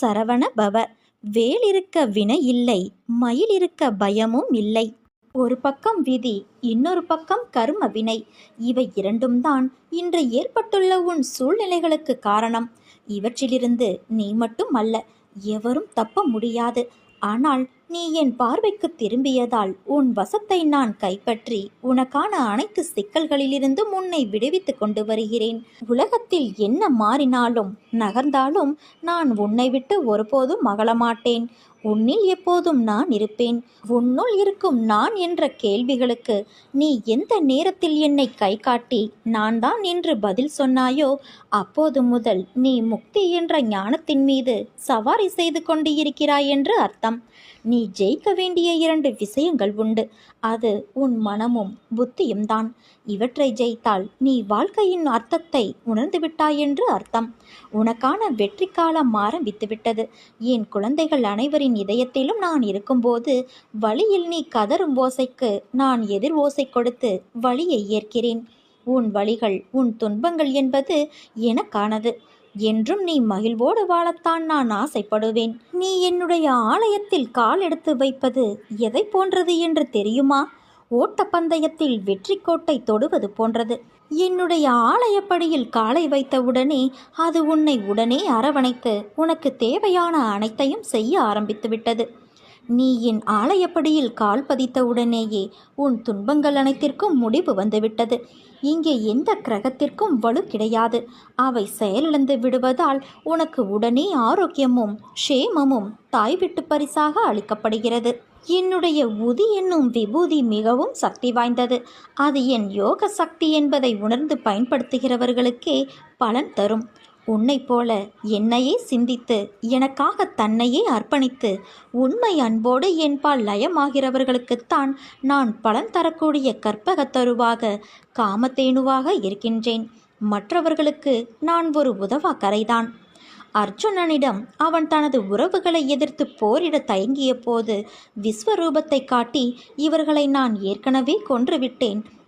சரவண பவ. வேல் இருக்க வினை இல்லை மயில் இருக்க பயமும் இல்லை. ஒரு பக்கம் விதி இன்னொரு பக்கம் கர்ம வினை. இவை இரண்டும் தான் இன்று ஏற்பட்டுள்ள உன் சூழ்நிலைகளுக்கு காரணம். இவற்றிலிருந்து நீ மட்டும் அல்ல எவரும் தப்ப முடியாது. ஆனால் நீ என் பார்வைக்கு திரும்பியதால் உன் வசத்தை நான் கைப்பற்றி உனக்கான அனைத்து சிக்கல்களிலிருந்தும் உன்னை விடுவித்துக் கொண்டு வருகிறேன். உலகத்தில் என்ன மாறினாலும் நகர்ந்தாலும் நான் உன்னை விட்டு ஒருபோதும் மகளமாட்டேன் உன்னில் எப்போதும் நான் இருப்பேன். உன்னுள் இருக்கும் நான் என்ற கேள்விகளுக்கு நீ எந்த நேரத்தில் என்னை கை காட்டி நான் தான் என்று பதில் சொன்னாயோ அப்போது முதல் நீ முக்தி என்ற ஞானத்தின் மீது சவாரி செய்து கொண்டு இருக்கிறாய் என்று அர்த்தம். நீ ஜெயிக்க வேண்டிய இரண்டு விஷயங்கள் உண்டு. அது உன் மனமும் புத்தியும் தான். இவற்றை ஜெயித்தால் நீ வாழ்க்கையின் அர்த்தத்தை உணர்ந்து விட்டாய் என்று அர்த்தம். உனக்கான வெற்றி காலம் ஆரம்பித்துவிட்டது என் குழந்தைகள் அனைவரின் இதயத்திலும் நான் இருக்கும்போது வழியில் நீ கதரும் ஓசைக்கு நான் எதிர் ஓசை கொடுத்து வழியை ஏற்கிறேன். உன் வழிகள் உன் துன்பங்கள் என்பது எனக்கானது. என்றும் நீ மகிழ்வோடு வாழத்தான் நான் ஆசைப்படுவேன். நீ என்னுடைய ஆலயத்தில் கால் எடுத்து வைப்பது எதை போன்றது என்று தெரியுமா? ஓட்டப்பந்தயத்தில் வெற்றி கோட்டை தொடுவது போன்றது. என்னுடைய ஆலயப்படியில் காலை வைத்தவுடனே அது உன்னை உடனே அரவணைத்து உனக்கு தேவையான அனைத்தையும் செய்ய ஆரம்பித்துவிட்டது. நீ என் ஆலயப்படியில் கால் பதித்தவுடனேயே உன் துன்பங்கள் அனைத்திற்கும் முடிவு வந்துவிட்டது. இங்கே எந்த கிரகத்திற்கும் வலு கிடையாது. அவை செயலிழந்து விடுவதால் உனக்கு உடனே ஆரோக்கியமும் க்ஷேமமும் தாய் விட்டு பரிசாக அளிக்கப்படுகிறது. என்னுடைய உதி என்னும் விபூதி மிகவும் சக்தி வாய்ந்தது. அது என் யோக சக்தி என்பதை உணர்ந்து பயன்படுத்துகிறவர்களுக்கே பலன் தரும். உன்னைப் போல என்னையே சிந்தித்து எனக்காக தன்னையே அர்ப்பணித்து உண்மை அன்போடு என்பால் லயமாகிறவர்களுக்குத்தான் நான் பலன் தரக்கூடிய கற்பகத் தருவாக காமத்தேனுவாக இருக்கின்றேன். மற்றவர்களுக்கு நான் ஒரு உதவாக்கரைதான். அர்ஜுனனிடம் அவன் தனது உறவுகளை எதிர்த்து போரிட தயங்கிய போது விஸ்வரூபத்தை காட்டி இவர்களை நான் ஏற்கனவே கொன்றுவிட்டேன்.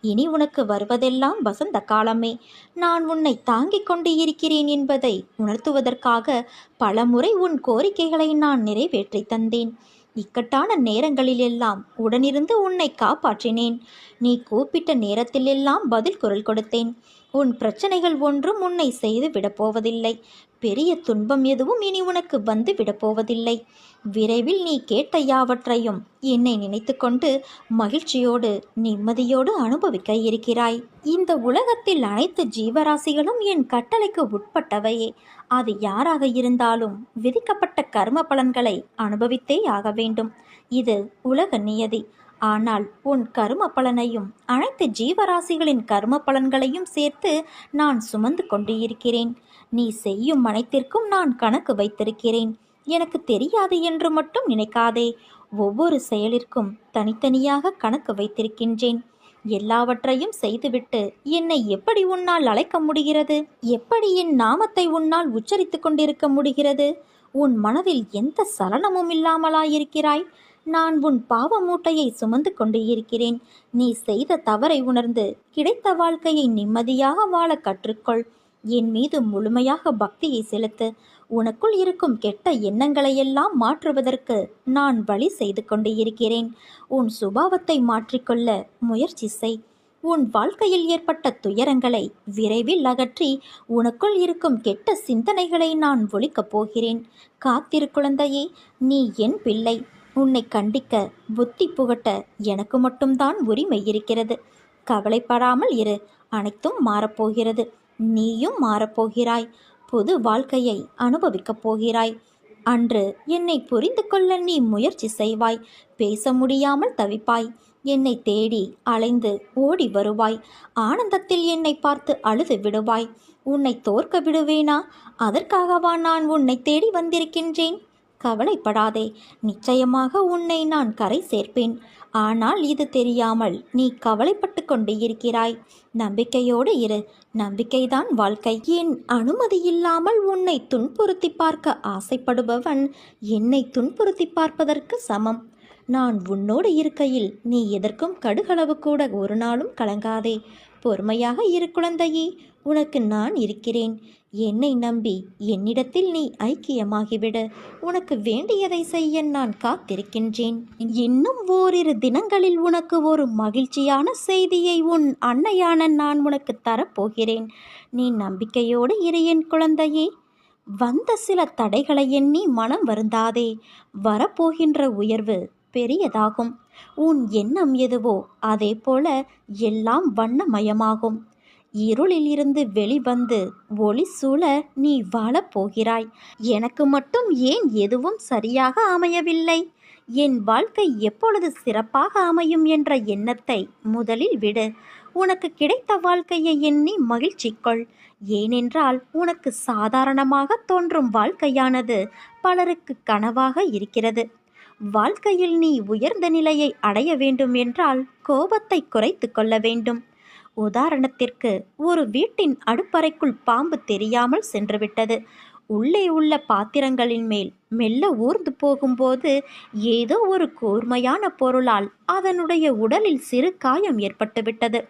இனி உனக்கு வருவதெல்லாம் வசந்த காலமே. நான் உன்னை தாங்கிக் கொண்டு இருக்கிறேன் என்பதை உணர்த்துவதற்காக பலமுறை உன் கோரிக்கைகளை நான் நிறைவேற்றி தந்தேன். இக்கட்டான நேரங்களிலெல்லாம் உடனிருந்து உன்னை காப்பாற்றினேன். நீ கூப்பிட்ட நேரத்திலெல்லாம் பதில் குரல் கொடுத்தேன். உன் பிரச்சனைகள் ஒன்றும் உன்னை செய்து விடப்போவதில்லை பெரிய துன்பம் எதுவும் இனி உனக்கு வந்து விடப்போவதில்லை விரைவில் நீ கேட்ட யாவற்றையும் என்னை நினைத்துக்கொண்டு மகிழ்ச்சியோடு நிம்மதியோடு அனுபவிக்க இருக்கிறாய். இந்த உலகத்தில் அனைத்து ஜீவராசிகளும் என் கட்டளைக்கு உட்பட்டவையே. அது யாராக இருந்தாலும் விதிக்கப்பட்ட கர்ம பலன்களை அனுபவித்தே ஆக வேண்டும். இது உலக நியதி. ஆனால் உன் கரும பலனையும் அனைத்து ஜீவராசிகளின் கரும பலன்களையும் சேர்த்து நான் சுமந்து கொண்டு இருக்கிறேன் நீ செய்யும் அனைத்திற்கும் நான் கணக்கு வைத்திருக்கிறேன். எனக்கு தெரியாது என்று மட்டும் நினைக்காதே. ஒவ்வொரு செயலிற்கும் தனித்தனியாக கணக்கு வைத்திருக்கின்றேன். எல்லாவற்றையும் செய்துவிட்டு என்னை எப்படி உன்னால் அழைக்க முடிகிறது? எப்படி என் நாமத்தை உன்னால் உச்சரித்து கொண்டிருக்க முடிகிறது? உன் மனதில் எந்த சலனமும் இல்லாமலாயிருக்கிறாய்? நான் உன் பாவ மூட்டையை சுமந்து கொண்டு இருக்கிறேன். நீ செய்த தவறை உணர்ந்து கிடைத்த வாழ்க்கையை நிம்மதியாக வாழ கற்றுக்கொள். என் மீது முழுமையாக பக்தியை செலுத்து உனக்குள் இருக்கும் கெட்ட எண்ணங்களையெல்லாம் மாற்றுவதற்கு நான் வழி செய்து கொண்டு இருக்கிறேன். உன் சுபாவத்தை மாற்றிக்கொள்ள முயற்சி செய். உன் வாழ்க்கையில் ஏற்பட்ட துயரங்களை விரைவில் அகற்றி உனக்குள் இருக்கும் கெட்ட சிந்தனைகளை நான் ஒழிக்கப் போகிறேன். காத்திரு குழந்தையே நீ என் பிள்ளை. உன்னை கண்டிக்க புத்தி புகட்ட எனக்கு மட்டும்தான் உரிமை இருக்கிறது. கவலைப்படாமல் இரு அனைத்தும் மாறப்போகிறது. நீயும் மாறப்போகிறாய். புது வாழ்க்கையை அனுபவிக்கப் போகிறாய். அன்று என்னை புரிந்து கொள்ள நீ முயற்சி செய்வாய். பேச முடியாமல் தவிப்பாய். என்னை தேடி அலைந்து ஓடி வருவாய். ஆனந்தத்தில் என்னை பார்த்து அழுது விடுவாய். உன்னை தோற்க விடுவேனா? அதற்காகவா நான் உன்னை தேடி வந்திருக்கின்றேன்? கவலைப்படாதே. நிச்சயமாக உன்னை நான் கரை சேர்ப்பேன். ஆனால் இது தெரியாமல் நீ கவலைப்பட்டு கொண்டு இருக்கிறாய். நம்பிக்கையோடு இரு. நம்பிக்கைதான் வாழ்க்கை. என் அனுமதி இல்லாமல் உன்னை துன்புறுத்தி பார்க்க ஆசைப்படுபவன் என்னை துன்புறுத்தி பார்ப்பதற்கு சமம். நான் உன்னோடு இருக்கையில் நீ எதற்கும் கடுகளவு கூட ஒரு நாளும் கலங்காதே. பொறுமையாக இரு குழந்தையே. உனக்கு நான் இருக்கிறேன். என்னை நம்பி என்னிடத்தில் நீ ஐக்கியமாகிவிடு. உனக்கு வேண்டியதை செய்ய நான் காத்திருக்கின்றேன். இன்னும் ஓரிரு தினங்களில் உனக்கு ஒரு மகிழ்ச்சியான செய்தியை உன் அன்னையான நான் உனக்கு தரப்போகிறேன். நீ நம்பிக்கையோடு இரு என் குழந்தையே. வந்த சில தடைகளை எண்ணி மனம் வருந்தாதே. வரப்போகின்ற உயர்வு பெரியதாகும். உன் எண்ணம் எதுவோ அதே போல எல்லாம் வண்ணமயமாகும். இருளில் இருந்து வெளிவந்து ஒளி சூழ நீ வாழப்போகிறாய். எனக்கு மட்டும் ஏன் எதுவும் சரியாக அமையவில்லை? என் வாழ்க்கை எப்பொழுது சிறப்பாக அமையும் என்ற எண்ணத்தை முதலில் விடு. உனக்கு கிடைத்த வாழ்க்கையை எண்ணி மகிழ்ச்சி கொள் ஏனென்றால் உனக்கு சாதாரணமாக தோன்றும் வாழ்க்கையானது பலருக்கு கனவாக இருக்கிறது. வாழ்க்கையில் நீ உயர்ந்த நிலையை அடைய வேண்டும் என்றால் கோபத்தை குறைத்து கொள்ள வேண்டும். உதாரணத்திற்கு ஒரு வீட்டின் அடுப்பறைக்குள் பாம்பு தெரியாமல் சென்றுவிட்டது. உள்ளே உள்ள பாத்திரங்களின் மேல் மெல்ல ஊர்ந்து போகும்போது ஏதோ ஒரு கூர்மையான பொருளால் அதனுடைய உடலில் சிறு காயம் ஏற்பட்டுவிட்டது.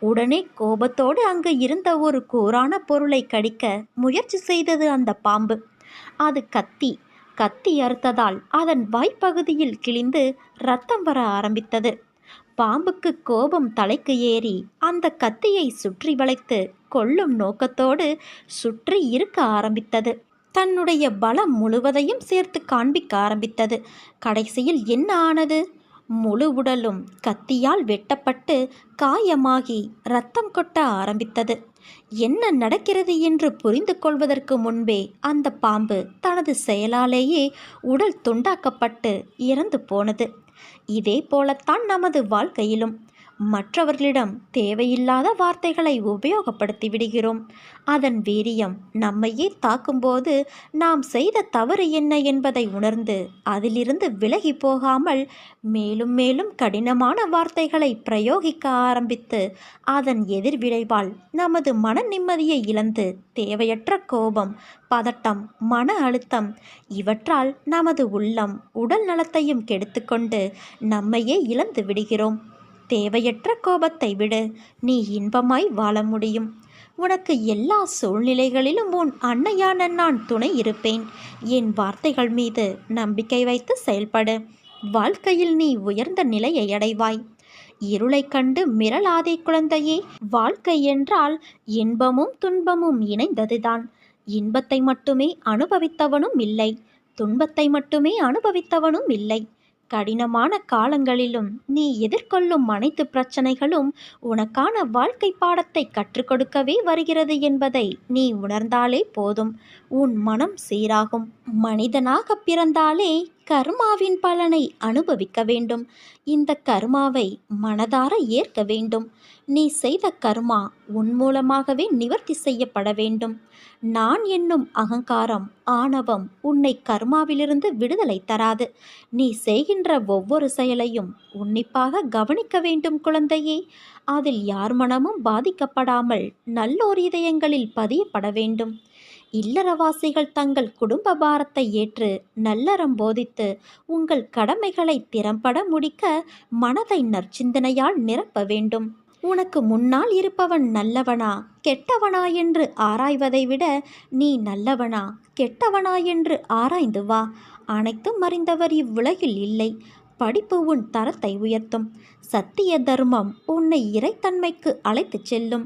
உடனே கோபத்தோடு அங்கு இருந்த ஒரு கூரான பொருளை கடிக்க முயற்சி செய்தது அந்த பாம்பு. அது கத்தி கத்தி அறுத்ததால் அதன் வாய்ப்பகுதியில் கிழிந்து ரத்தம் வர ஆரம்பித்தது. பாம்புக்கு கோபம் தலைக்கு ஏறி அந்த கத்தியை சுற்றி வளைத்து கொல்லும் நோக்கத்தோடு சுற்றி இருக்க ஆரம்பித்தது. தன்னுடைய பலம் முழுவதையும் சேர்த்து காண்பிக்க ஆரம்பித்தது. கடைசியில் என்ன ஆனது? முழு உடலும் கத்தியால் வெட்டப்பட்டு காயமாகி ரத்தம் கொட்ட ஆரம்பித்தது. என்ன நடக்கிறது என்று புரிந்து கொள்வதற்கு முன்பே அந்த பாம்பு தனது செயலாலேயே உடல் துண்டாக்கப்பட்டு இறந்து போனது. இதே போலத்தான் நமது வாழ்க்கையிலும் மற்றவர்களிடம் தேவையில்லாத வார்த்தைகளை உபயோகப்படுத்தி விடுகிறோம். அதன் வீரியம் நம்மையே தாக்கும்போது நாம் செய்த தவறு என்ன என்பதை உணர்ந்து அதிலிருந்து விலகி போகாமல் மேலும் மேலும் கடினமான வார்த்தைகளை பிரயோகிக்க ஆரம்பித்து அதன் எதிர்விளைவால் நமது மன நிம்மதியை இழந்து தேவையற்ற கோபம் பதட்டம் மன அழுத்தம் இவற்றால் நமது உள்ளம் உடல் நலத்தையும் கெடுத்துக்கொண்டு நம்மையே இழந்து விடுகிறோம். தேவையற்ற கோபத்தை விடு. நீ இன்பமாய் வாழ முடியும். உனக்கு எல்லா சூழ்நிலைகளிலும் உன் அன்னையான நான் துணை இருப்பேன். என் வார்த்தைகள் மீது நம்பிக்கை வைத்து செயல்படு. வாழ்க்கையில் நீ உயர்ந்த நிலையை அடைவாய். இருளை கண்டு மிரளாதே குழந்தையே வாழ்க்கை என்றால் இன்பமும் துன்பமும் இணைந்ததுதான். இன்பத்தை மட்டுமே அனுபவித்தவனும் இல்லை. துன்பத்தை மட்டுமே அனுபவித்தவனும் இல்லை. கடினமான காலங்களிலும் நீ எதிர்கொள்ளும் அனைத்து பிரச்சனைகளும் உனக்கான வாழ்க்கை பாடத்தை கற்றுக் கொடுக்கவே வருகிறது என்பதை நீ உணர்ந்தாலே போதும். உன் மனம் சீராகும். மனிதனாக பிறந்தாலே கர்மாவின் பலனை அனுபவிக்க வேண்டும். இந்த கர்மாவை மனதார ஏற்க வேண்டும். நீ செய்த கர்மா உன் மூலமாகவே நிவர்த்தி செய்யப்பட வேண்டும். நான் என்னும் அகங்காரம் ஆணவம் உன்னை கர்மாவிலிருந்து விடுதலை தராது. நீ செய்கின்ற ஒவ்வொரு செயலையும் உன்னிப்பாக கவனிக்க வேண்டும் குழந்தையே. அதில் யார் மனமும் பாதிக்கப்படாமல் நல்லோர் இதயங்களில் பதியப்பட வேண்டும். இல்லறவாசிகள் தங்கள் குடும்ப பாரத்தை ஏற்று நல்லறம் போதித்து உங்கள் கடமைகளை திறம்பட முடிக்க மனதை நற்சிந்தனையால் நிரப்ப வேண்டும். உனக்கு முன்னால் இருப்பவன் நல்லவனா கெட்டவனா என்று ஆராய்வதை விட நீ நல்லவனா கெட்டவனா என்று ஆராய்ந்து வா. அனைத்தும் அறிந்தவர் இவ்வுலகில் இல்லை. படிப்பு உன் தரத்தை உயர்த்தும். சத்திய தர்மம் உன்னை இறைத்தன்மைக்கு அழைத்துச் செல்லும்.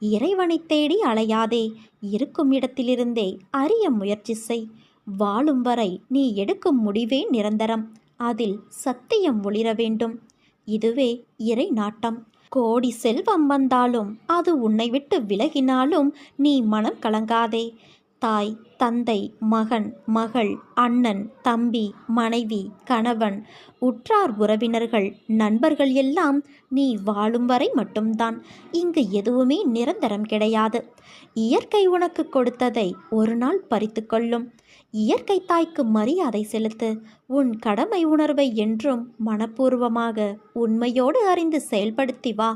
இறைவனை தேடி அலையாதே. இருக்கும் இடத்திலிருந்தே அறிய முயற்சி செய். வாழும் வரை நீ எடுக்கும் முடிவே நிரந்தரம். அதில் சத்தியம் ஒளிர வேண்டும். இதுவே இறை நாட்டம். கோடி செல்வம் வந்தாலும் அது உன்னை விட்டு விலகினாலும் நீ மனம் கலங்காதே. தாய் தந்தை மகன் மகள் அண்ணன் தம்பி மனைவி கணவன் உற்றார் உறவினர்கள் நண்பர்கள் எல்லாம் நீ வாழும் வரை மட்டும்தான். இங்கு எதுவுமே நிரந்தரம் கிடையாது. இயற்கை உனக்கு கொடுத்ததை ஒரு நாள் பறித்து கொள்ளும். இயற்கை தாய்க்கு மரியாதை செலுத்து. உன் கடமை உணர்வை என்றும் மனப்பூர்வமாக உண்மையோடு அறிந்து செயல்படுத்தி வா.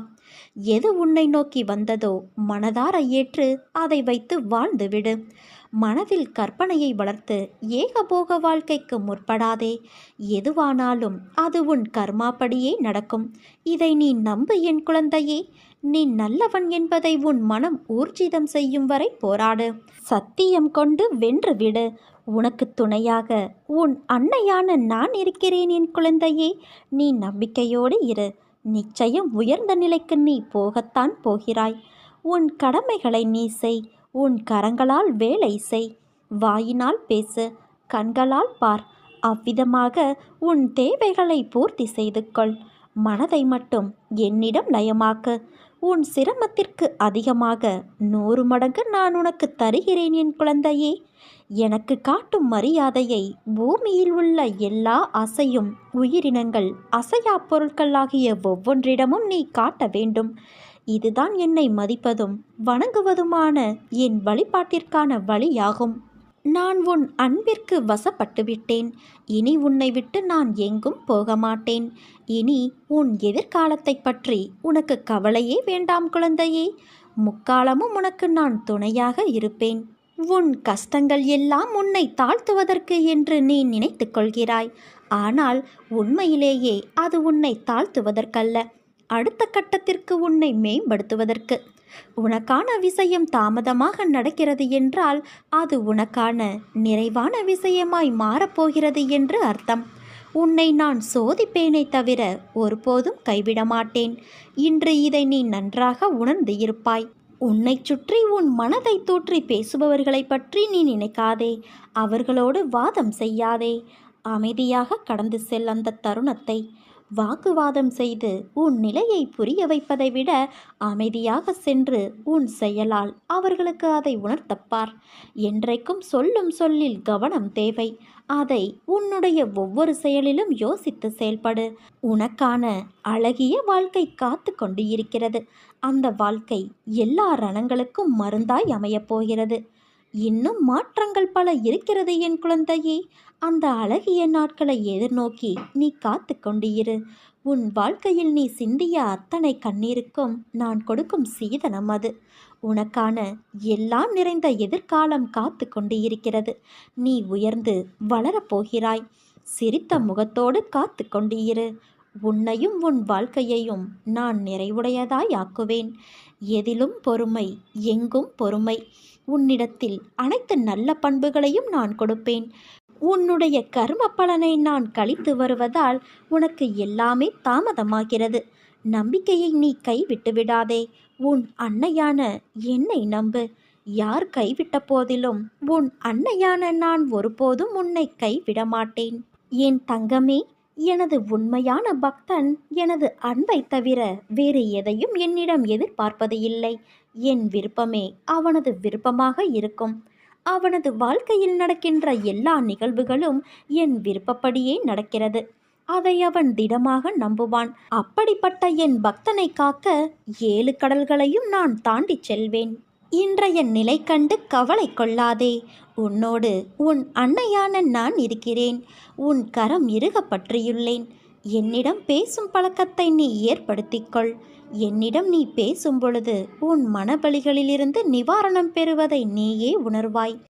எது உன்னை நோக்கி வந்ததோ மனதார ஏற்று அதை வைத்து வாழ்ந்துவிடு மனதில் கற்பனையை வளர்த்து ஏகபோக வாழ்க்கைக்கு முற்படாதே. எதுவானாலும் அது உன் கர்மாப்படியே நடக்கும். இதை நீ நம்பு என் குழந்தையே. நீ நல்லவன் என்பதை உன் மனம் ஊர்ஜிதம் செய்யும் வரை போராடு. சத்தியம் கொண்டு வென்று விடு. உனக்கு துணையாக உன் அன்னையான நான் இருக்கிறேன் என் குழந்தையே. நீ நம்பிக்கையோடு இரு. நிச்சயம் உயர்ந்த நிலைக்கு நீ போகத்தான் போகிறாய். உன் கடமைகளை நீ செய். உன் கரங்களால் வேலை செய். வாயினால் பேசு. கண்களால் பார். அவ்விதமாக உன் தேவைகளை பூர்த்தி செய்து கொள் மனதை மட்டும் என்னிடம் லயமாக்கு உன் சிரமத்திற்கு அதிகமாக நூறு மடங்கு நான் உனக்கு தருகிறேன் என் குழந்தையே. எனக்கு காட்டும் மரியாதையை பூமியில் உள்ள எல்லா அசையும் உயிரினங்கள் அசையா பொருட்களாகிய ஒவ்வொன்றிடமும் நீ காட்ட வேண்டும். இதுதான் என்னை மதிப்பதும் வணங்குவதுமான என் வழிபாட்டிற்கான வழியாகும். நான் உன் அன்பிற்கு வசப்பட்டு விட்டேன் இனி உன்னை விட்டு நான் எங்கும் போக மாட்டேன் இனி உன் எதிர்காலத்தை பற்றி உனக்கு கவலையே வேண்டாம் குழந்தையே. முக்காலமும் உனக்கு நான் துணையாக இருப்பேன். உன் கஷ்டங்கள் எல்லாம் உன்னை தாழ்த்துவதற்கு என்று நீ நினைத்து கொள்கிறாய். ஆனால் உண்மையிலேயே அது உன்னை தாழ்த்துவதற்கல்ல. அடுத்த கட்டத்திற்கு உன்னை மேம்படுத்துவதற்கு. உனக்கான விஷயம் தாமதமாக நடக்கிறது என்றால் அது உனக்கான நிறைவான விஷயமாய் மாறப்போகிறது என்று அர்த்தம். உன்னை நான் சோதிப்பேனே தவிர ஒருபோதும் கைவிட மாட்டேன். இன்று இதை நீ நன்றாக உணர்ந்து இருப்பாய். உன்னை சுற்றி உன் மனதை தூற்றி பேசுபவர்களை பற்றி நீ நினைக்காதே. அவர்களோடு வாதம் செய்யாதே. அமைதியாக கடந்து செல் அந்த தருணத்தை. வாக்குவாதம் செய்து உன் நிலையை புரிய வைப்பதை விட அமைதியாக சென்று உன் செயலால் அவர்களுக்கு அதை உணர்த்தப்பார். என்றைக்கும் சொல்லும் சொல்லில் கவனம் தேவை. அதை உன்னுடைய ஒவ்வொரு செயலிலும் யோசித்து செயல்படு. உனக்கான அழகிய வாழ்க்கை காத்து கொண்டு இருக்கிறது. அந்த வாழ்க்கை எல்லா ரணங்களுக்கும் மருந்தாய் அமையப் போகிறது. இன்னும் மாற்றங்கள் பல இருக்கிறது என் குழந்தையே. அந்த அழகிய நாட்களை எதிர்நோக்கி நீ காத்து கொண்டிரு. உன் வாழ்க்கையில் நீ சிந்திய அத்தனை கண்ணீருக்கும் நான் கொடுக்கும் சீதனம் அது. உனக்கான எல்லாம் நிறைந்த எதிர்காலம் காத்து கொண்டு இருக்கிறது நீ உயர்ந்து வளரப்போகிறாய் சிரித்த முகத்தோடு காத்து கொண்டு இரு உன்னையும் உன் வாழ்க்கையையும் நான் நிறைவுடையதாய் ஆக்குவேன். எதிலும் பொறுமை எங்கும் பொறுமை. உன்னிடத்தில் அனைத்து நல்ல பண்புகளையும் நான் கொடுப்பேன். உன்னுடைய கர்ம பலனை நான் கழித்து வருவதால் உனக்கு எல்லாமே தாமதமாகிறது. நம்பிக்கையை நீ கைவிட்டு விடாதே. உன் அன்னையான என்னை நம்பு. யார் கைவிட்ட போதிலும் உன் அன்னையான நான் ஒருபோதும் உன்னை கைவிட மாட்டேன். என் தங்கமே எனது உண்மையான பக்தன் எனது அன்பை தவிர வேறு எதையும் என்னிடம் எதிர்பார்ப்பது இல்லை. என் விருப்பமே அவனது விருப்பமாக இருக்கும். அவனது வாழ்க்கையில் நடக்கின்ற எல்லா நிகழ்வுகளும் என் விருப்பப்படியே நடக்கிறது. அதை அவன் திடமாக நம்புவான். அப்படிப்பட்ட என் பக்தனை காக்க ஏழு கடல்களையும் நான் தாண்டிச் செல்வேன். இன்றைய நிலை கண்டு கவலை கொள்ளாதே. உன்னோடு உன் அன்னையான நான் இருக்கிறேன். உன் கரம் இறுக பற்றியுள்ளேன் என்னிடம் பேசும் பழக்கத்தை நீ ஏற்படுத்திக்கொள் என்னிடம் நீ பேசும் பொழுது உன் மனபலிகளிலிருந்து நிவாரணம் பெறுவதை நீயே உணர்வாய்.